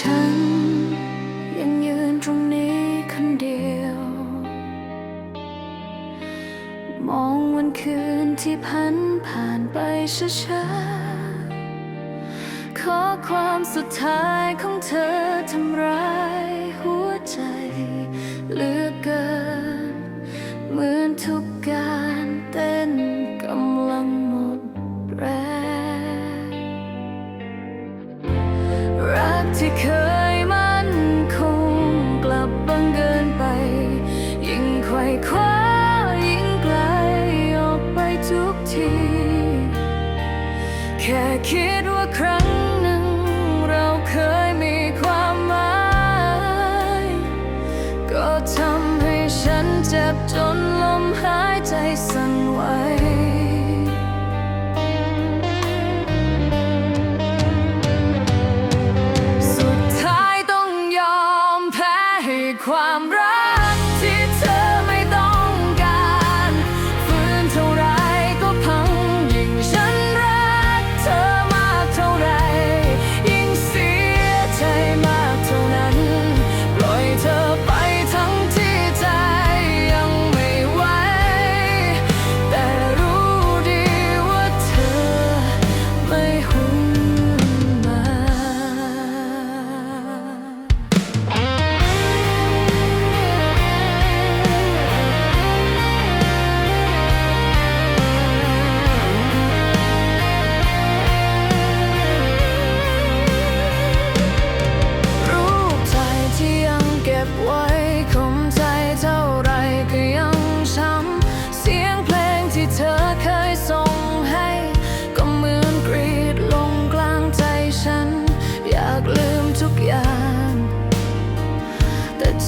ฉัน ยังยืนตรงนี้คนเดียว มองวันคืนที่ผ่านผ่านไปช้าๆขอความสุดท้ายของเธอทำร้ายหัวใจเลือกเกิน ที่เคยมันคงกลับบังเกินไป ยิ่งคขวยคว้ายิ่งไกลออกไปทุกที แค่คิด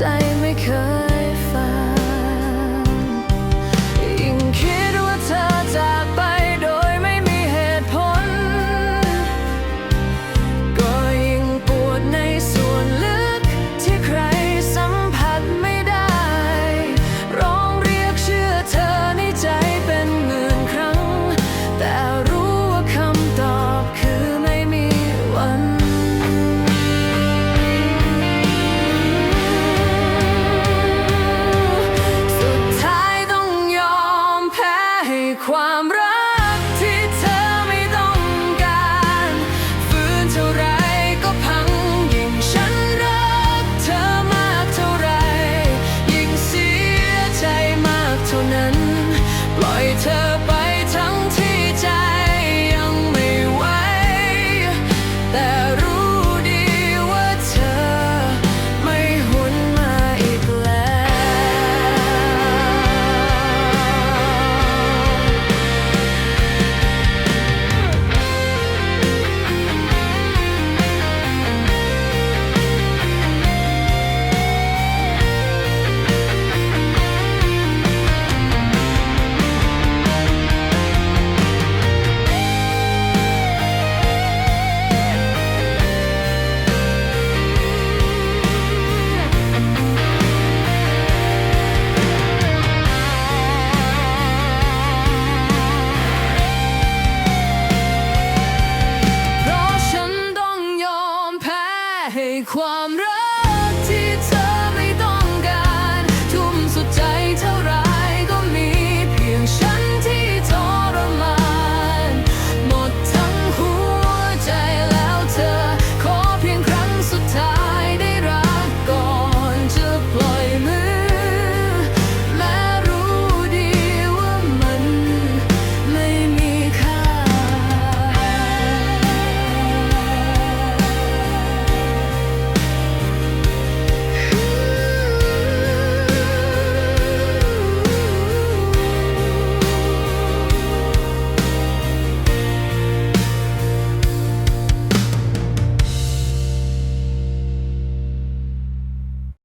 ใจไม่เคย